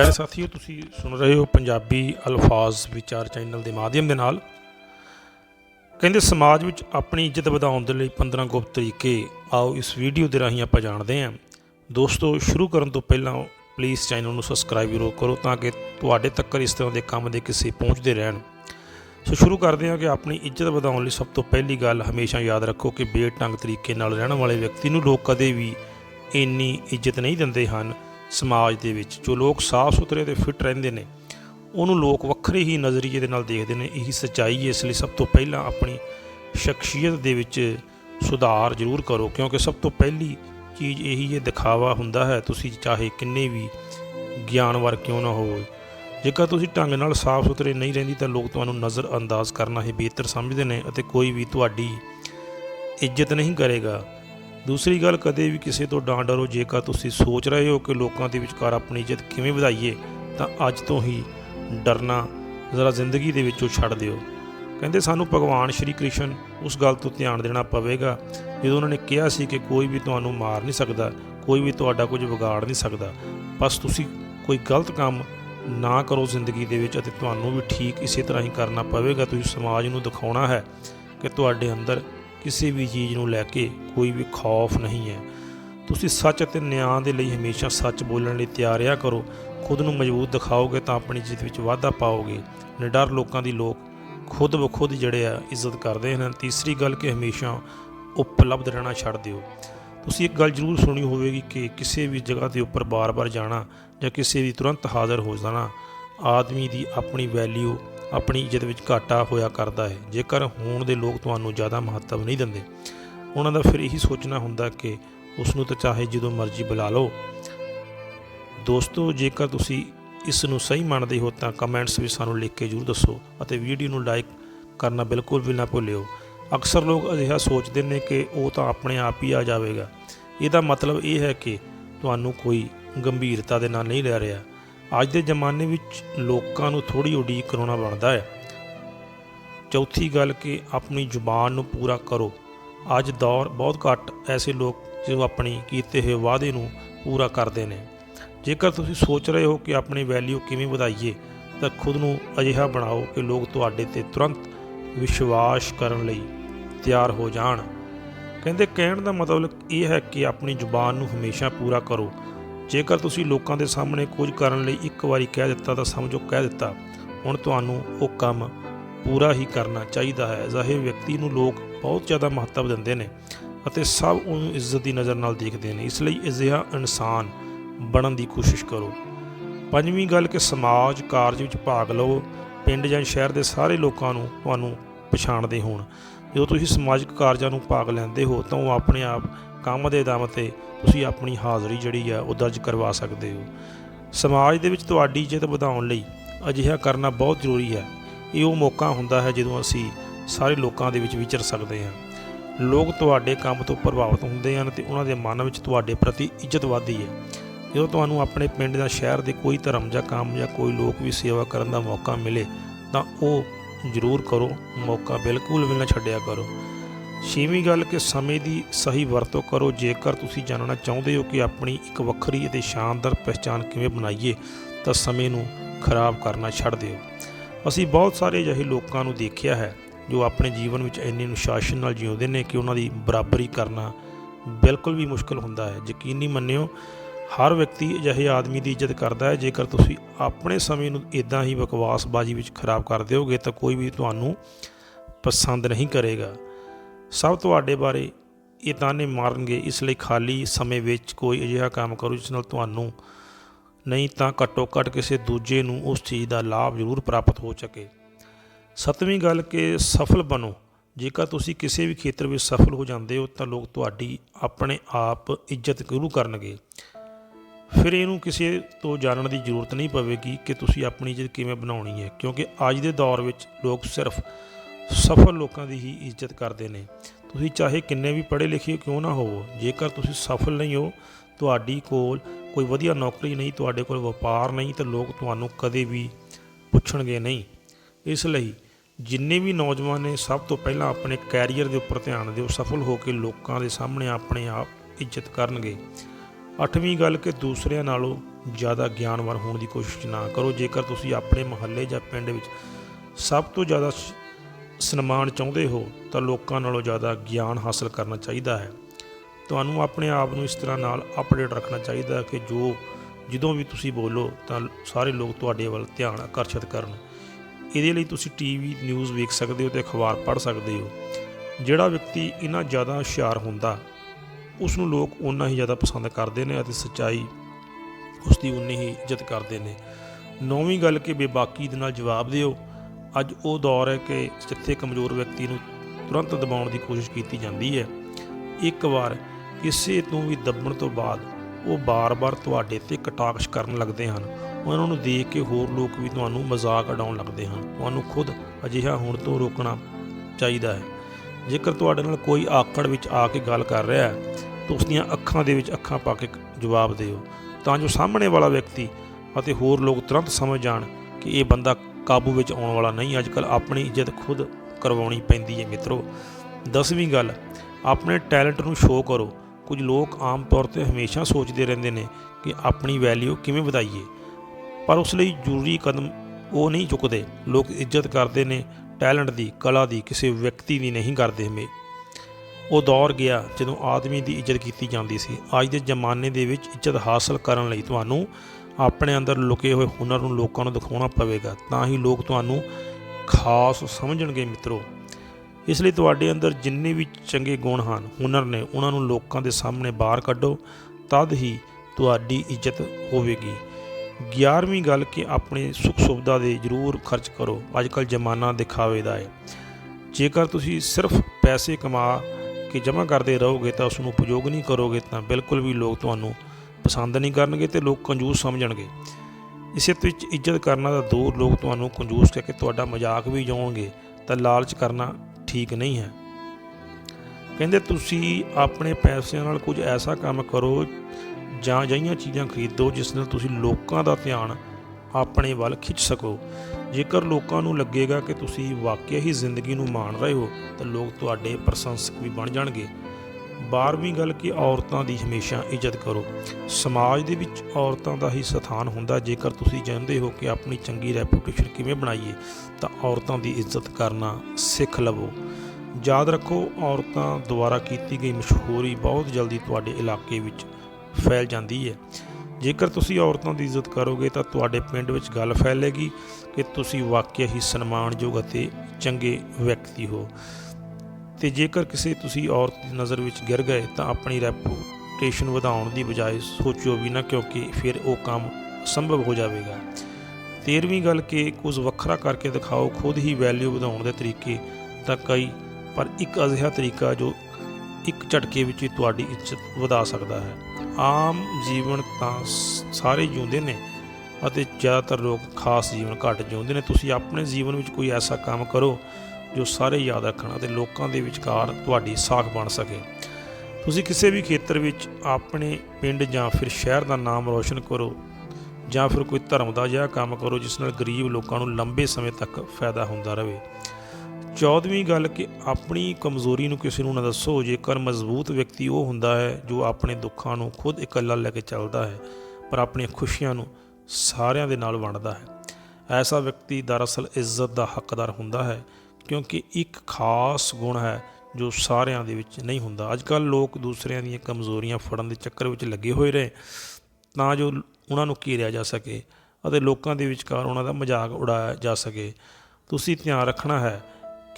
ਪਿਆਰੇ ਸਾਥੀਓ, ਤੁਸੀਂ ਸੁਣ ਰਹੇ ਹੋ ਪੰਜਾਬੀ ਅਲਫਾਜ਼ ਵਿਚਾਰ ਚੈਨਲ ਦੇ ਮਾਧਿਅਮ ਦੇ ਨਾਲ। ਕਹਿੰਦੇ, ਸਮਾਜ ਵਿੱਚ ਆਪਣੀ ਇੱਜ਼ਤ ਵਧਾਉਣ ਦੇ ਲਈ 15 ਗੁਪਤ ਤਰੀਕੇ, ਆਓ ਇਸ ਵੀਡੀਓ ਦੇ ਰਾਹੀਂ ਆਪਾਂ ਜਾਣਦੇ ਹਾਂ। ਦੋਸਤੋ, ਸ਼ੁਰੂ ਕਰਨ ਤੋਂ ਪਹਿਲਾਂ ਪਲੀਜ਼ ਚੈਨਲ ਨੂੰ ਸਬਸਕ੍ਰਾਈਬ ਜ਼ਰੂਰ ਕਰੋ ਤਾਂ ਕਿ ਤੁਹਾਡੇ ਤੱਕ ਇਸ ਤਰ੍ਹਾਂ ਦੇ ਕੰਮ ਦੇ ਕਿਸੇ ਪਹੁੰਚਦੇ ਰਹਿਣ। ਸੋ ਸ਼ੁਰੂ ਕਰਦੇ ਹਾਂ ਕਿ ਆਪਣੀ ਇੱਜ਼ਤ ਵਧਾਉਣ ਲਈ ਸਭ ਤੋਂ ਪਹਿਲੀ ਗੱਲ ਹਮੇਸ਼ਾ ਯਾਦ ਰੱਖੋ ਕਿ ਬੇਢੰਗ ਤਰੀਕੇ ਨਾਲ ਰਹਿਣ ਵਾਲੇ ਵਿਅਕਤੀ ਨੂੰ ਲੋਕ ਕਦੇ ਵੀ ਇੰਨੀ ਇੱਜ਼ਤ ਨਹੀਂ ਦਿੰਦੇ ਹਨ। ਸਮਾਜ ਦੇ ਵਿੱਚ ਜੋ ਲੋਕ ਸਾਫ਼ ਸੁਥਰੇ ਤੇ ਫਿੱਟ ਰਹਿੰਦੇ ਨੇ, ਉਹਨੂੰ ਲੋਕ ਵੱਖਰੇ ਹੀ ਨਜ਼ਰੀਏ ਦੇ ਨਾਲ ਦੇਖਦੇ ਨੇ। ਇਹੀ ਸੱਚਾਈ ਹੈ, ਇਸ ਲਈ ਸਭ ਤੋਂ ਪਹਿਲਾਂ ਆਪਣੀ ਸ਼ਖਸੀਅਤ ਦੇ ਵਿੱਚ ਸੁਧਾਰ ਜ਼ਰੂਰ ਕਰੋ, ਕਿਉਂਕਿ ਸਭ ਤੋਂ ਪਹਿਲੀ ਚੀਜ਼ ਇਹੀ ਹੈ, ਦਿਖਾਵਾ ਹੁੰਦਾ ਹੈ। ਤੁਸੀਂ ਚਾਹੇ ਕਿੰਨੇ ਵੀ ਗਿਆਨਵਰ ਕਿਉਂ ਨਾ ਹੋਵੇ। ਜੇਕਰ ਤੁਸੀਂ ਢੰਗ ਨਾਲ ਸਾਫ਼ ਸੁਥਰੇ ਨਹੀਂ ਰਹਿੰਦੀ, ਤਾਂ ਲੋਕ ਤੁਹਾਨੂੰ ਨਜ਼ਰ ਅੰਦਾਜ਼ ਕਰਨਾ ਹੀ ਬਿਹਤਰ ਸਮਝਦੇ ਨੇ ਅਤੇ ਕੋਈ ਵੀ ਤੁਹਾਡੀ ਇੱਜ਼ਤ ਨਹੀਂ ਕਰੇਗਾ। ਦੂਸਰੀ ਗੱਲ, ਕਦੇ ਵੀ ਕਿਸੇ ਤੋਂ ਡਾਂ ਡਰੋ। ਜੇਕਰ ਤੁਸੀਂ ਸੋਚ ਰਹੇ ਹੋ ਕਿ ਲੋਕਾਂ ਦੇ ਵਿਚਕਾਰ ਆਪਣੀ ਇੱਜ਼ਤ ਕਿਵੇਂ ਵਧਾਈਏ, ਤਾਂ ਅੱਜ ਤੋਂ ਹੀ ਡਰਨਾ ਜ਼ਰਾ ਜ਼ਿੰਦਗੀ ਦੇ ਵਿੱਚੋਂ ਛੱਡ ਦਿਓ। ਕਹਿੰਦੇ ਸਾਨੂੰ ਭਗਵਾਨ ਸ਼੍ਰੀ ਕ੍ਰਿਸ਼ਨ ਉਸ ਗੱਲ ਤੋਂ ਧਿਆਨ ਦੇਣਾ ਪਵੇਗਾ, ਜਦੋਂ ਉਹਨਾਂ ਨੇ ਕਿਹਾ ਸੀ ਕਿ ਕੋਈ ਵੀ ਤੁਹਾਨੂੰ ਮਾਰ ਨਹੀਂ ਸਕਦਾ, ਕੋਈ ਵੀ ਤੁਹਾਡਾ ਕੁਝ ਵਿਗਾੜ ਨਹੀਂ ਸਕਦਾ। ਬਸ ਤੁਸੀਂ ਕੋਈ ਗਲਤ ਕੰਮ ਨਾ ਕਰੋ ਜ਼ਿੰਦਗੀ ਦੇ ਵਿੱਚ ਅਤੇ ਤੁਹਾਨੂੰ ਵੀ ਠੀਕ ਇਸੇ ਤਰ੍ਹਾਂ ਹੀ ਕਰਨਾ ਪਵੇਗਾ। ਤੁਸੀਂ ਸਮਾਜ ਨੂੰ ਦਿਖਾਉਣਾ ਹੈ ਕਿ ਤੁਹਾਡੇ ਅੰਦਰ ਕਿਸੇ ਵੀ ਚੀਜ਼ ਨੂੰ ਲੈ ਕੇ ਕੋਈ ਵੀ ਖੌਫ ਨਹੀਂ ਹੈ। ਤੁਸੀਂ ਸੱਚ ਅਤੇ ਨਿਆਂ ਦੇ ਲਈ ਹਮੇਸ਼ਾ ਸੱਚ ਬੋਲਣ ਲਈ ਤਿਆਰ ਰਿਹਾ ਕਰੋ। ਖੁਦ ਨੂੰ ਮਜ਼ਬੂਤ ਦਿਖਾਓਗੇ ਤਾਂ ਆਪਣੀ ਜਿੱਤ ਵਿੱਚ ਵਾਧਾ ਪਾਓਗੇ। ਨਿਡਰ ਲੋਕਾਂ ਦੀ ਲੋਕ ਖੁਦ ਬਖੁਦ ਜਿਹੜੇ ਆ ਇੱਜ਼ਤ ਕਰਦੇ ਹਨ। ਤੀਸਰੀ ਗੱਲ ਕਿ ਹਮੇਸ਼ਾ ਉਪਲਬਧ ਰਹਿਣਾ ਛੱਡ ਦਿਓ। ਤੁਸੀਂ ਇੱਕ ਗੱਲ ਜ਼ਰੂਰ ਸੁਣੀ ਹੋਵੇਗੀ ਕਿ ਕਿਸੇ ਵੀ ਜਗ੍ਹਾ ਦੇ ਉੱਪਰ ਬਾਰ-ਬਾਰ ਜਾਣਾ ਜਾਂ ਕਿਸੇ ਵੀ ਤੁਰੰਤ ਹਾਜ਼ਰ ਹੋ ਜਾਣਾ, ਆਦਮੀ ਦੀ ਆਪਣੀ ਵੈਲਿਊ ਆਪਣੀ ਇੱਜ਼ਤ ਵਿੱਚ ਘਾਟਾ ਹੋਇਆ ਕਰਦਾ ਹੈ। ਜੇਕਰ ਹੋਣ ਦੇ ਲੋਕ ਤੁਹਾਨੂੰ ਜ਼ਿਆਦਾ ਮਹੱਤਵ ਨਹੀਂ ਦਿੰਦੇ, ਉਹਨਾਂ ਦਾ ਫਿਰ ਇਹੀ ਸੋਚਣਾ ਹੁੰਦਾ ਕਿ ਉਸ ਨੂੰ ਤਾਂ ਚਾਹੇ ਜਦੋਂ ਮਰਜ਼ੀ ਬੁਲਾ ਲਓ। ਦੋਸਤੋ, ਜੇਕਰ ਤੁਸੀਂ ਇਸ ਨੂੰ ਸਹੀ ਮੰਨਦੇ ਹੋ, ਤਾਂ ਕਮੈਂਟਸ ਵਿੱਚ ਸਾਨੂੰ ਲਿਖ ਕੇ ਜਰੂਰ ਦੱਸੋ ਅਤੇ ਵੀਡੀਓ ਨੂੰ ਲਾਈਕ ਕਰਨਾ ਬਿਲਕੁਲ ਵੀ ਨਾ ਭੁੱਲਿਓ। ਅਕਸਰ ਲੋਕ ਅਜਿਹਾ ਸੋਚਦੇ ਨੇ ਕਿ ਉਹ ਤਾਂ ਆਪਣੇ ਆਪ ਹੀ ਆ ਜਾਵੇਗਾ। ਇਹਦਾ ਮਤਲਬ ਇਹ ਹੈ ਕਿ ਤੁਹਾਨੂੰ ਕੋਈ ਗੰਭੀਰਤਾ ਦੇ ਨਾਲ ਨਹੀਂ ਲੈ ਰਿਹਾ। ਅੱਜ ਦੇ ਜ਼ਮਾਨੇ ਵਿੱਚ ਲੋਕਾਂ ਨੂੰ ਥੋੜੀ ਉਡੀਕ ਕਰਾਉਣਾ ਬਣਦਾ ਹੈ। ਚੌਥੀ ਗੱਲ ਕਿ ਆਪਣੀ ਜ਼ੁਬਾਨ ਨੂੰ ਪੂਰਾ ਕਰੋ। ਅੱਜ ਦੌਰ ਬਹੁਤ ਘੱਟ ਐਸੇ ਲੋਕ ਜੋ ਆਪਣੀ ਕੀਤੇ ਹੋਏ ਵਾਅਦੇ ਨੂੰ ਪੂਰਾ ਕਰਦੇ ਨੇ। ਜੇਕਰ ਤੁਸੀਂ ਸੋਚ ਰਹੇ ਹੋ ਕਿ ਆਪਣੀ ਵੈਲਿਊ ਕਿਵੇਂ ਵਧਾਈਏ, ਤਾਂ ਖੁਦ ਨੂੰ ਅਜਿਹਾ ਬਣਾਓ ਕਿ ਲੋਕ ਤੁਹਾਡੇ ਤੇ ਤੁਰੰਤ ਵਿਸ਼ਵਾਸ ਕਰਨ ਲਈ ਤਿਆਰ ਹੋ ਜਾਣ। ਕਹਿੰਦੇ ਕਹਿਣ ਦਾ ਮਤਲਬ ਇਹ ਹੈ ਕਿ ਆਪਣੀ ਜ਼ੁਬਾਨ ਨੂੰ ਹਮੇਸ਼ਾ ਪੂਰਾ ਕਰੋ। ਜੇਕਰ ਤੁਸੀਂ ਲੋਕਾਂ ਦੇ ਸਾਹਮਣੇ ਕੁਝ ਕਰਨ ਲਈ ਇੱਕ ਵਾਰੀ ਕਹਿ ਦਿੱਤਾ ਤਾਂ ਸਮਝੋ ਕਹਿ ਦਿੱਤਾ, ਹੁਣ ਤੁਹਾਨੂੰ ਉਹ ਕੰਮ ਪੂਰਾ ਹੀ ਕਰਨਾ ਚਾਹੀਦਾ ਹੈ। ਜ਼ਾਹਿਰ ਵਿਅਕਤੀ ਨੂੰ ਲੋਕ ਬਹੁਤ ਜ਼ਿਆਦਾ ਮਹੱਤਵ ਦਿੰਦੇ ਨੇ ਅਤੇ ਸਭ ਉਹਨੂੰ ਇੱਜ਼ਤ ਦੀ ਨਜ਼ਰ ਨਾਲ ਦੇਖਦੇ ਨੇ। ਇਸ ਲਈ ਅਜਿਹਾ ਇਨਸਾਨ ਬਣਨ ਦੀ ਕੋਸ਼ਿਸ਼ ਕਰੋ। ਪੰਜਵੀਂ ਗੱਲ ਕਿ ਸਮਾਜ ਕਾਰਜ ਵਿੱਚ ਭਾਗ ਲਓ। ਪਿੰਡ ਜਾਂ ਸ਼ਹਿਰ ਦੇ ਸਾਰੇ ਲੋਕਾਂ ਨੂੰ ਤੁਹਾਨੂੰ ਪਛਾਣਦੇ ਹੋਣ। ਜਦੋਂ ਤੁਸੀਂ ਸਮਾਜਿਕ ਕਾਰਜਾਂ ਨੂੰ ਭਾਗ ਲੈਂਦੇ ਹੋ ਤਾਂ ਉਹ ਆਪਣੇ ਆਪ ਕੰਮ ਦੇ ਦਮ ਤੇ ਤੁਸੀਂ ਆਪਣੀ ਹਾਜ਼ਰੀ ਜਿਹੜੀ ਆ ਉਹ ਦਰਜ ਕਰਵਾ ਸਕਦੇ ਹੋ। ਸਮਾਜ ਦੇ ਵਿੱਚ ਤੁਹਾਡੀ ਇੱਜ਼ਤ ਵਧਾਉਣ ਲਈ ਅਜਿਹਾ ਕਰਨਾ ਬਹੁਤ ਜ਼ਰੂਰੀ ਹੈ। ਇਹ ਉਹ ਮੌਕਾ ਹੁੰਦਾ ਹੈ ਜਦੋਂ ਅਸੀਂ ਸਾਰੇ ਲੋਕਾਂ ਦੇ ਵਿੱਚ ਵਿਚਰ ਸਕਦੇ ਹਾਂ। ਲੋਕ ਤੁਹਾਡੇ ਕੰਮ ਤੋਂ ਪ੍ਰਭਾਵਿਤ ਹੁੰਦੇ ਹਨ ਤੇ ਉਹਨਾਂ ਦੇ ਮਨ ਵਿੱਚ ਤੁਹਾਡੇ ਪ੍ਰਤੀ ਇੱਜ਼ਤ ਵਧਦੀ ਹੈ। ਜਦੋਂ ਤੁਹਾਨੂੰ ਆਪਣੇ ਪਿੰਡ ਜਾਂ ਸ਼ਹਿਰ ਦੇ ਕੋਈ ਧਰਮ ਜਾਂ ਕੰਮ ਜਾਂ ਕੋਈ ਲੋਕ ਵੀ ਸੇਵਾ ਕਰਨ ਦਾ ਮੌਕਾ ਮਿਲੇ ਤਾਂ ਉਹ ਜ਼ਰੂਰ ਕਰੋ। ਮੌਕਾ ਬਿਲਕੁਲ ਵੀ ਨਾ ਛੱਡਿਆ ਕਰੋ। ਛੇਵੀਂ ਗੱਲ ਕਿ ਸਮੇਂ ਦੀ ਸਹੀ ਵਰਤੋਂ ਕਰੋ। ਜੇਕਰ ਤੁਸੀਂ ਜਾਣਨਾ ਚਾਹੁੰਦੇ ਹੋ ਕਿ ਆਪਣੀ ਇੱਕ ਵੱਖਰੀ ਅਤੇ ਸ਼ਾਨਦਾਰ ਪਛਾਣ ਕਿਵੇਂ ਬਣਾਈਏ, ਤਾਂ ਸਮੇਂ ਨੂੰ ਖਰਾਬ ਕਰਨਾ ਛੱਡ ਦਿਓ। ਅਸੀਂ ਬਹੁਤ ਸਾਰੇ ਅਜਿਹੇ ਲੋਕਾਂ ਨੂੰ ਦੇਖਿਆ ਹੈ, ਜੋ ਆਪਣੇ ਜੀਵਨ ਵਿੱਚ ਇੰਨੇ ਅਨੁਸ਼ਾਸਨ ਨਾਲ ਜਿਉਂਦੇ ਨੇ ਕਿ ਉਹਨਾਂ ਦੀ ਬਰਾਬਰੀ ਕਰਨਾ ਬਿਲਕੁਲ ਵੀ ਮੁਸ਼ਕਲ ਹੁੰਦਾ ਹੈ। ਯਕੀਨੀ ਮੰਨਿਓ, ਹਰ ਵਿਅਕਤੀ ਅਜਿਹੇ ਆਦਮੀ ਦੀ ਇੱਜ਼ਤ ਕਰਦਾ ਹੈ। ਜੇਕਰ ਤੁਸੀਂ ਆਪਣੇ ਸਮੇਂ ਨੂੰ ਇਦਾਂ ਹੀ ਬਕਵਾਸਬਾਜ਼ੀ ਵਿੱਚ ਖਰਾਬ ਕਰ ਦਿਓਗੇ, ਤਾਂ ਕੋਈ ਵੀ ਤੁਹਾਨੂੰ ਪਸੰਦ ਨਹੀਂ ਕਰੇਗਾ। ਸਭ ਤੁਹਾਡੇ ਬਾਰੇ ਇਹ ਤਾਨੇ ਮਾਰਨਗੇ, ਇਸ ਲਈ ਖਾਲੀ ਸਮੇਂ ਵਿੱਚ ਕੋਈ ਅਜਿਹਾ ਕੰਮ ਕਰੋ ਜਿਸ ਨਾਲ ਤੁਹਾਨੂੰ ਨਹੀਂ ਤਾਂ ਘੱਟੋ ਘੱਟ ਕਿਸੇ ਦੂਜੇ ਨੂੰ ਉਸ ਚੀਜ਼ ਦਾ ਲਾਭ ਜ਼ਰੂਰ ਪ੍ਰਾਪਤ ਹੋ ਸਕੇ। ਸੱਤਵੀਂ ਗੱਲ ਕਿ ਸਫਲ ਬਣੋ। ਜੇਕਰ ਤੁਸੀਂ ਕਿਸੇ ਵੀ ਖੇਤਰ ਵਿੱਚ ਸਫਲ ਹੋ ਜਾਂਦੇ ਹੋ ਤਾਂ ਲੋਕ ਤੁਹਾਡੀ ਆਪਣੇ ਆਪ ਇੱਜ਼ਤ ਜ਼ਰੂਰ ਕਰਨਗੇ। ਫਿਰ ਇਹਨੂੰ ਕਿਸੇ ਤੋਂ ਜਾਣਨ ਦੀ ਜ਼ਰੂਰਤ ਨਹੀਂ ਪਵੇਗੀ ਕਿ ਤੁਸੀਂ ਆਪਣੀ ਇੱਜ਼ਤ ਕਿਵੇਂ ਬਣਾਉਣੀ ਹੈ, ਕਿਉਂਕਿ ਅੱਜ ਦੇ ਦੌਰ ਵਿੱਚ ਲੋਕ ਸਿਰਫ ਸਫਲ ਲੋਕਾਂ ਦੀ ਹੀ ਇੱਜ਼ਤ ਕਰਦੇ ਨੇ। ਤੁਸੀਂ ਚਾਹੇ ਕਿੰਨੇ ਵੀ ਪੜ੍ਹੇ ਲਿਖੇ ਕਿਉਂ ਨਾ ਹੋਵੋ, ਜੇਕਰ ਤੁਸੀਂ ਸਫਲ ਨਹੀਂ ਹੋ, ਤੁਹਾਡੀ ਕੋਲ ਕੋਈ ਵਧੀਆ ਨੌਕਰੀ ਨਹੀਂ, ਤੁਹਾਡੇ ਕੋਲ ਵਪਾਰ ਨਹੀਂ, ਤਾਂ ਲੋਕ ਤੁਹਾਨੂੰ ਕਦੇ ਵੀ ਪੁੱਛਣਗੇ ਨਹੀਂ। ਇਸ ਲਈ ਜਿੰਨੇ ਵੀ ਨੌਜਵਾਨ ਨੇ, ਸਭ ਤੋਂ ਪਹਿਲਾਂ ਆਪਣੇ ਕੈਰੀਅਰ ਦੇ ਉੱਪਰ ਧਿਆਨ ਦਿਓ, ਸਫਲ ਹੋ ਕੇ ਲੋਕਾਂ ਦੇ ਸਾਹਮਣੇ ਆਪਣੇ ਆਪ ਇੱਜ਼ਤ ਕਰਨਗੇ। ਅੱਠਵੀਂ ਗੱਲ ਕਿ ਦੂਸਰਿਆਂ ਨਾਲੋਂ ਜ਼ਿਆਦਾ ਗਿਆਨਵਾਨ ਹੋਣ ਦੀ ਕੋਸ਼ਿਸ਼ ਨਾ ਕਰੋ। ਜੇਕਰ ਤੁਸੀਂ ਆਪਣੇ ਮੁਹੱਲੇ ਜਾਂ ਪਿੰਡ ਵਿੱਚ ਸਭ ਤੋਂ ਜ਼ਿਆਦਾ ਸਨਮਾਨ ਚਾਹੁੰਦੇ ਹੋ ਤਾਂ ਲੋਕਾਂ ਨਾਲੋਂ ਜ਼ਿਆਦਾ ਗਿਆਨ ਹਾਸਲ ਕਰਨਾ ਚਾਹੀਦਾ ਹੈ। ਤੁਹਾਨੂੰ ਆਪਣੇ ਆਪ ਨੂੰ ਇਸ ਤਰ੍ਹਾਂ ਨਾਲ ਅਪਡੇਟ ਰੱਖਣਾ ਚਾਹੀਦਾ ਕਿ ਜੋ, ਜਦੋਂ ਵੀ ਤੁਸੀਂ ਬੋਲੋ ਤਾਂ ਸਾਰੇ ਲੋਕ ਤੁਹਾਡੇ ਵੱਲ ਧਿਆਨ ਆਕਰਸ਼ਿਤ ਕਰਨ। ਇਹਦੇ ਲਈ ਤੁਸੀਂ ਟੀਵੀ ਨਿਊਜ਼ ਵੇਖ ਸਕਦੇ ਹੋ ਤੇ ਅਖਬਾਰ ਪੜ੍ਹ ਸਕਦੇ ਹੋ। ਜਿਹੜਾ ਵਿਅਕਤੀ ਇਹਨਾਂ ਜ਼ਿਆਦਾ ਹੁਸ਼ਿਆਰ ਹੁੰਦਾ ਉਸ ਨੂੰ ਲੋਕ ਉਨਾ ਹੀ ਜ਼ਿਆਦਾ ਪਸੰਦ ਕਰਦੇ ਨੇ ਅਤੇ ਸੱਚਾਈ ਉਸ ਦੀ ਉਨੀ ਹੀ ਇੱਜ਼ਤ ਕਰਦੇ ਨੇ। ਨੌਵੀਂ ਗੱਲ ਕਿ ਬੇਬਾਕੀ ਦੇ ਨਾਲ ਜਵਾਬ ਦਿਓ ਅੱਜ ਉਹ ਦੌਰ ਹੈ ਕਿ ਜਿੱਥੇ ਕਮਜ਼ੋਰ ਵਿਅਕਤੀ ਨੂੰ ਤੁਰੰਤ ਦਬਾਉਣ ਦੀ ਕੋਸ਼ਿਸ਼ ਕੀਤੀ ਜਾਂਦੀ ਹੈ। ਇੱਕ ਵਾਰ ਕਿਸੇ ਤੋਂ ਵੀ ਦੱਬਣ ਤੋਂ ਬਾਅਦ ਉਹ ਬਾਰ-ਬਾਰ ਤੁਹਾਡੇ ਤੇ ਕਟਾਕਸ਼ ਕਰਨ ਲੱਗਦੇ ਹਨ। ਉਹਨਾਂ ਨੂੰ ਦੇਖ ਕੇ ਹੋਰ ਲੋਕ ਵੀ ਤੁਹਾਨੂੰ ਮਜ਼ਾਕ ਉਡਾਉਣ ਲੱਗਦੇ ਹਨ। ਤੁਹਾਨੂੰ ਖੁਦ ਅਜਿਹਾ ਹੋਣ ਤੋਂ ਰੋਕਣਾ ਚਾਹੀਦਾ ਹੈ। ਜੇਕਰ ਤੁਹਾਡੇ ਨਾਲ ਕੋਈ ਆਕੜ ਵਿੱਚ ਆ ਕੇ ਗੱਲ ਕਰ ਰਿਹਾ ਹੈ, ਤਾਂ ਉਸ ਦੀਆਂ ਅੱਖਾਂ ਦੇ ਵਿੱਚ ਅੱਖਾਂ ਪਾ ਕੇ ਜਵਾਬ ਦਿਓ। ਤਾਂ ਜੋ ਸਾਹਮਣੇ ਵਾਲਾ ਵਿਅਕਤੀ ਅਤੇ ਹੋਰ ਲੋਕ ਤੁਰੰਤ ਸਮਝ ਜਾਣ ਕਿ ਇਹ ਬੰਦਾ ਕਾਬੂ ਵਿੱਚ ਆਉਣ ਵਾਲਾ ਨਹੀਂ। ਅੱਜਕੱਲ ਆਪਣੀ ਇੱਜ਼ਤ ਖੁਦ ਕਰਵਾਉਣੀ ਪੈਂਦੀ ਹੈ ਮਿੱਤਰੋ। ਦਸਵੀਂ ਗੱਲ, ਆਪਣੇ ਟੈਲੈਂਟ ਨੂੰ ਸ਼ੋਅ ਕਰੋ। ਕੁਝ ਲੋਕ ਆਮ ਤੌਰ ਤੇ ਹਮੇਸ਼ਾ ਸੋਚਦੇ ਰਹਿੰਦੇ ਨੇ ਕਿ ਆਪਣੀ ਵੈਲਿਊ ਕਿਵੇਂ ਵਧਾਈਏ। ਪਰ ਉਸ ਲਈ ਜ਼ਰੂਰੀ ਕਦਮ ਉਹ ਨਹੀਂ ਚੁੱਕਦੇ। ਲੋਕ ਇੱਜ਼ਤ ਕਰਦੇ ਨੇ, ਟੈਲੈਂਟ ਦੀ, ਕਲਾ ਦੀ, ਕਿਸੇ ਵਿਅਕਤੀ ਦੀ ਨਹੀਂ ਕਰਦੇ ਹਮੇ। ਉਹ ਦੌਰ ਗਿਆ ਜਦੋਂ ਆਦਮੀ ਦੀ ਇੱਜ਼ਤ ਕੀਤੀ ਜਾਂਦੀ ਸੀ। ਅੱਜ ਦੇ ਜ਼ਮਾਨੇ ਦੇ ਵਿੱਚ ਇੱਜ਼ਤ ਹਾਸਲ ਕਰਨ ਲਈ ਤੁਹਾਨੂੰ ਆਪਣੇ ਅੰਦਰ ਲੁਕੇ ਹੋਏ ਹੁਨਰ ਨੂੰ ਲੋਕਾਂ ਨੂੰ ਦਿਖਾਉਣਾ ਪਵੇਗਾ, ਤਾਂ ਹੀ ਲੋਕ ਤੁਹਾਨੂੰ ਖਾਸ ਸਮਝਣਗੇ ਮਿੱਤਰੋ। ਇਸ ਲਈ ਤੁਹਾਡੇ ਅੰਦਰ ਜਿੰਨੇ ਵੀ ਚੰਗੇ ਗੁਣ ਹਨ, ਹੁਨਰ ਨੇ, ਉਹਨਾਂ ਨੂੰ ਲੋਕਾਂ ਦੇ ਸਾਹਮਣੇ ਬਾਹਰ ਕੱਢੋ, ਤਦ ਹੀ ਤੁਹਾਡੀ ਇੱਜ਼ਤ ਹੋਵੇਗੀ। 11ਵੀਂ ਗੱਲ ਕਿ ਆਪਣੇ ਸੁੱਖ ਸੁਵਿਧਾ ਦੇ ਜ਼ਰੂਰ ਖਰਚ ਕਰੋ ਅੱਜ ਕੱਲ੍ਹ ਜ਼ਮਾਨਾ ਦਿਖਾਵੇ ਦਾ ਹੈ। ਜੇਕਰ ਤੁਸੀਂ ਸਿਰਫ ਪੈਸੇ ਕਮਾ ਕੇ ਜਮ੍ਹਾਂ ਕਰਦੇ ਰਹੋਗੇ ਤਾਂ ਉਸ ਨੂੰ ਉਪਯੋਗ ਨਹੀਂ ਕਰੋਗੇ, ਤਾਂ ਬਿਲਕੁਲ ਵੀ ਲੋਕ ਤੁਹਾਨੂੰ ਪਸੰਦ ਨਹੀਂ ਕਰਨਗੇ ਤੇ ਲੋਕ ਕੰਜੂਸ ਸਮਝਣਗੇ। ਇਸੇ ਵਿੱਚ ਇੱਜ਼ਤ ਕਰਨਾ ਦਾ ਦੂਰ ਲੋਕ ਤੁਹਾਨੂੰ ਕੰਜੂਸ ਕਹਿ ਕੇ ਤੁਹਾਡਾ ਮਜ਼ਾਕ ਵੀ ਜਾਉਣਗੇ ਤਾਂ ਲਾਲਚ ਕਰਨਾ ਠੀਕ ਨਹੀਂ ਹੈ। ਕਹਿੰਦੇ, ਤੁਸੀਂ ਆਪਣੇ ਪੈਸਿਆਂ ਨਾਲ ਕੁਝ ਐਸਾ ਕੰਮ ਕਰੋ ਜਾਂ ਅਜਿਹੀਆਂ ਚੀਜ਼ਾਂ ਖਰੀਦੋ ਜਿਸ ਨਾਲ ਤੁਸੀਂ ਲੋਕਾਂ ਦਾ ਧਿਆਨ ਆਪਣੇ ਵੱਲ ਖਿੱਚ ਸਕੋ। ਜੇਕਰ ਲੋਕਾਂ ਨੂੰ ਲੱਗੇਗਾ ਕਿ ਤੁਸੀਂ ਵਾਕਿਆ ਹੀ ਜ਼ਿੰਦਗੀ ਨੂੰ ਮਾਣ ਰਹੇ ਹੋ, ਤਾਂ ਲੋਕ ਤੁਹਾਡੇ ਪ੍ਰਸ਼ੰਸਕ ਵੀ ਬਣ ਜਾਣਗੇ। 12ਵੀਂ ਗੱਲ ਕਿ ਔਰਤਾਂ ਦੀ ਹਮੇਸ਼ਾ ਇੱਜ਼ਤ ਕਰੋ। ਸਮਾਜ ਦੇ ਵਿੱਚ ਔਰਤਾਂ ਦਾ ਹੀ ਸਥਾਨ ਹੁੰਦਾ। ਜੇਕਰ ਤੁਸੀਂ ਚਾਹੁੰਦੇ ਹੋ ਕਿ ਆਪਣੀ ਚੰਗੀ ਰੈਪੂਟੇਸ਼ਨ ਕਿਵੇਂ ਬਣਾਈਏ, ਤਾਂ ਔਰਤਾਂ ਦੀ ਇੱਜ਼ਤ ਕਰਨਾ ਸਿੱਖ ਲਵੋ। ਯਾਦ ਰੱਖੋ, ਔਰਤਾਂ ਦੁਆਰਾ ਕੀਤੀ ਗਈ ਮਸ਼ਹੂਰੀ ਬਹੁਤ ਜਲਦੀ ਤੁਹਾਡੇ ਇਲਾਕੇ ਵਿੱਚ ਫੈਲ ਜਾਂਦੀ ਹੈ। ਜੇਕਰ ਤੁਸੀਂ ਔਰਤਾਂ ਦੀ ਇੱਜ਼ਤ ਕਰੋਗੇ, ਤਾਂ ਤੁਹਾਡੇ ਪਿੰਡ ਵਿੱਚ ਗੱਲ ਫੈਲੇਗੀ ਕਿ ਤੁਸੀਂ ਵਾਕਿਆ ਹੀ ਸਨਮਾਨਯੋਗ ਅਤੇ ਚੰਗੇ ਵਿਅਕਤੀ ਹੋ। ਤੇ ਜੇਕਰ ਕਿਸੇ ਤੁਸੀਂ ਔਰਤ ਦੀ ਨਜ਼ਰ ਵਿੱਚ ਗਿਰ ਗਏ ਤਾਂ ਆਪਣੀ ਰੈਪੂਟੇਸ਼ਨ ਵਧਾਉਣ ਦੀ ਬਜਾਏ ਸੋਚੋ ਵੀ ਨਾ ਕਿਉਂਕਿ ਫਿਰ ਉਹ ਕੰਮ ਸੰਭਵ ਹੋ ਜਾਵੇਗਾ। 13ਵੀਂ ਗੱਲ ਕਿ ਕੁਝ ਵੱਖਰਾ ਕਰਕੇ ਦਿਖਾਓ, ਖੁਦ ਹੀ ਵੈਲਿਊ ਵਧਾਉਣ ਦੇ ਤਰੀਕੇ ਤਾਂ ਕਈ, ਪਰ ਇੱਕ ਅਜਿਹਾ ਤਰੀਕਾ ਜੋ ਇੱਕ ਝਟਕੇ ਵਿੱਚ ਹੀ ਤੁਹਾਡੀ ਇੱਜ਼ਤ ਵਧਾ ਸਕਦਾ ਹੈ। ਆਮ ਜੀਵਨ ਤਾਂ ਸਾਰੇ ਜਿਉਂਦੇ ਨੇ ਅਤੇ ਜ਼ਿਆਦਾਤਰ ਲੋਕ ਖਾਸ ਜੀਵਨ ਘੱਟ ਜਿਉਂਦੇ ਨੇ। ਤੁਸੀਂ ਆਪਣੇ ਜੀਵਨ ਵਿੱਚ ਕੋਈ ਐਸਾ ਕੰਮ ਕਰੋ ਜੋ ਸਾਰੇ ਯਾਦ ਰੱਖਣ ਅਤੇ ਲੋਕਾਂ ਦੇ ਵਿਚਕਾਰ ਤੁਹਾਡੀ ਸਾਖ ਬਣ ਸਕੇ। ਤੁਸੀਂ ਕਿਸੇ ਵੀ ਖੇਤਰ ਵਿੱਚ ਆਪਣੇ ਪਿੰਡ ਜਾਂ ਫਿਰ ਸ਼ਹਿਰ ਦਾ ਨਾਮ ਰੋਸ਼ਨ ਕਰੋ ਜਾਂ ਫਿਰ ਕੋਈ ਧਰਮ ਦਾ ਅਜਿਹਾ ਕੰਮ ਕਰੋ ਜਿਸ ਨਾਲ ਗਰੀਬ ਲੋਕਾਂ ਨੂੰ ਲੰਬੇ ਸਮੇਂ ਤੱਕ ਫਾਇਦਾ ਹੁੰਦਾ ਰਹੇ। 14ਵੀਂ ਗੱਲ ਕਿ ਆਪਣੀ ਕਮਜ਼ੋਰੀ ਨੂੰ ਕਿਸੇ ਨੂੰ ਨਾ ਦੱਸੋ, ਜੇਕਰ ਮਜ਼ਬੂਤ ਵਿਅਕਤੀ ਉਹ ਹੁੰਦਾ ਹੈ ਜੋ ਆਪਣੇ ਦੁੱਖਾਂ ਨੂੰ ਖੁਦ ਇਕੱਲਾ ਲੈ ਕੇ ਚੱਲਦਾ ਹੈ, ਪਰ ਆਪਣੀਆਂ ਖੁਸ਼ੀਆਂ ਨੂੰ ਸਾਰਿਆਂ ਦੇ ਨਾਲ ਵੰਡਦਾ ਹੈ। ਐਸਾ ਵਿਅਕਤੀ ਦਰਅਸਲ ਇੱਜ਼ਤ ਦਾ ਹੱਕਦਾਰ ਹੁੰਦਾ ਹੈ। ਕਿਉਂਕਿ ਇੱਕ ਖਾਸ ਗੁਣ ਹੈ ਜੋ ਸਾਰਿਆਂ ਦੇ ਵਿੱਚ ਨਹੀਂ ਹੁੰਦਾ। ਅੱਜ ਕੱਲ੍ਹ ਲੋਕ ਦੂਸਰਿਆਂ ਦੀਆਂ ਕਮਜ਼ੋਰੀਆਂ ਫੜਨ ਦੇ ਚੱਕਰ ਵਿੱਚ ਲੱਗੇ ਹੋਏ ਰਹੇ ਤਾਂ ਜੋ ਉਹਨਾਂ ਨੂੰ ਘੇਰਿਆ ਜਾ ਸਕੇ ਅਤੇ ਲੋਕਾਂ ਦੇ ਵਿਚਕਾਰ ਉਹਨਾਂ ਦਾ ਮਜ਼ਾਕ ਉਡਾਇਆ ਜਾ ਸਕੇ। ਤੁਸੀਂ ਧਿਆਨ ਰੱਖਣਾ ਹੈ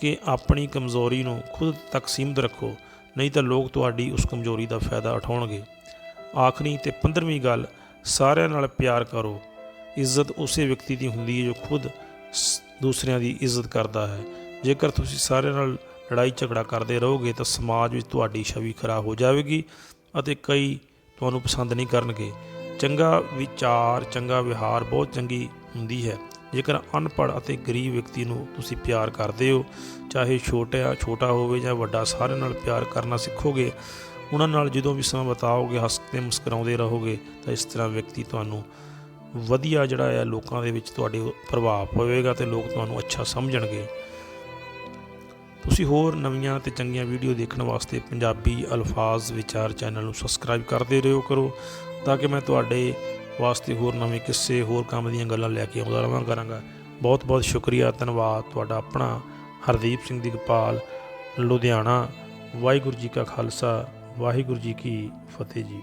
ਕਿ ਆਪਣੀ ਕਮਜ਼ੋਰੀ ਨੂੰ ਖੁਦ ਤੱਕ ਸੀਮਤ ਰੱਖੋ, ਨਹੀਂ ਤਾਂ ਲੋਕ ਤੁਹਾਡੀ ਉਸ ਕਮਜ਼ੋਰੀ ਦਾ ਫਾਇਦਾ ਉਠਾਉਣਗੇ। ਆਖਰੀ ਤੇ 15ਵੀਂ ਗੱਲ, ਸਾਰਿਆਂ ਨਾਲ ਪਿਆਰ ਕਰੋ। ਇੱਜ਼ਤ ਉਸੇ ਵਿਅਕਤੀ ਦੀ ਹੁੰਦੀ ਹੈ ਜੋ ਖੁਦ ਸ- ਦੂਸਰਿਆਂ ਦੀ ਇੱਜ਼ਤ ਕਰਦਾ ਹੈ। ਜੇਕਰ ਤੁਸੀਂ ਸਾਰਿਆਂ ਨਾਲ ਲੜਾਈ ਝਗੜਾ ਕਰਦੇ ਰਹੋਗੇ ਤਾਂ ਸਮਾਜ ਵਿੱਚ ਤੁਹਾਡੀ ਛਵੀ ਖਰਾਬ ਹੋ ਜਾਵੇਗੀ ਅਤੇ ਕਈ ਤੁਹਾਨੂੰ ਪਸੰਦ ਨਹੀਂ ਕਰਨਗੇ। ਚੰਗਾ ਵਿਚਾਰ, ਚੰਗਾ ਵਿਹਾਰ ਬਹੁਤ ਚੰਗੀ ਹੁੰਦੀ ਹੈ। ਜੇਕਰ ਅਨਪੜ੍ਹ ਅਤੇ ਗਰੀਬ ਵਿਅਕਤੀ ਨੂੰ ਤੁਸੀਂ ਪਿਆਰ ਕਰਦੇ ਹੋ, ਚਾਹੇ ਛੋਟਾ ਛੋਟਾ ਹੋਵੇ ਜਾਂ ਵੱਡਾ, ਸਾਰਿਆਂ ਨਾਲ ਪਿਆਰ ਕਰਨਾ ਸਿੱਖੋਗੇ, ਉਹਨਾਂ ਨਾਲ ਜਦੋਂ ਵੀ ਸਮਾਂ ਬਿਤਾਓਗੇ, ਹੱਸਦੇ ਮੁਸਕਰਾਉਂਦੇ ਰਹੋਗੇ, ਤਾਂ ਇਸ ਤਰ੍ਹਾਂ ਵਿਅਕਤੀ ਤੁਹਾਨੂੰ ਵਧੀਆ ਜਿਹੜਾ ਹੈ ਲੋਕਾਂ ਦੇ ਵਿੱਚ ਤੁਹਾਡੇ ਪ੍ਰਭਾਵ ਪਵੇਗਾ ਤੇ ਲੋਕ ਤੁਹਾਨੂੰ ਅੱਛਾ ਸਮਝਣਗੇ। ਤੁਸੀਂ ਹੋਰ ਨਵੀਆਂ ਤੇ ਚੰਗੀਆਂ ਵੀਡੀਓ ਦੇਖਣ ਵਾਸਤੇ ਪੰਜਾਬੀ ਅਲਫਾਜ਼ ਵਿਚਾਰ ਚੈਨਲ ਨੂੰ ਸਬਸਕ੍ਰਾਈਬ ਕਰਦੇ ਰਹੋ ਕਰੋ, ਤਾਂ ਕਿ ਮੈਂ ਤੁਹਾਡੇ ਵਾਸਤੇ ਹੋਰ ਨਵੇਂ ਕਿੱਸੇ ਹੋਰ ਕੰਮ ਦੀਆਂ ਗੱਲਾਂ ਲੈ ਕੇ ਆਉਂਦਾ ਰਵਾਂ ਕਰਾਂਗਾ। ਬਹੁਤ ਬਹੁਤ ਸ਼ੁਕਰੀਆ, ਧੰਨਵਾਦ ਤੁਹਾਡਾ ਆਪਣਾ, ਹਰਦੀਪ ਸਿੰਘ ਦੀਪਾਲ ਲੁਧਿਆਣਾ, ਵਾਹਿਗੁਰੂ ਜੀ ਕਾ ਖਾਲਸਾ, ਵਾਹਿਗੁਰੂ ਜੀ ਕੀ ਫਤਿਹ ਜੀ।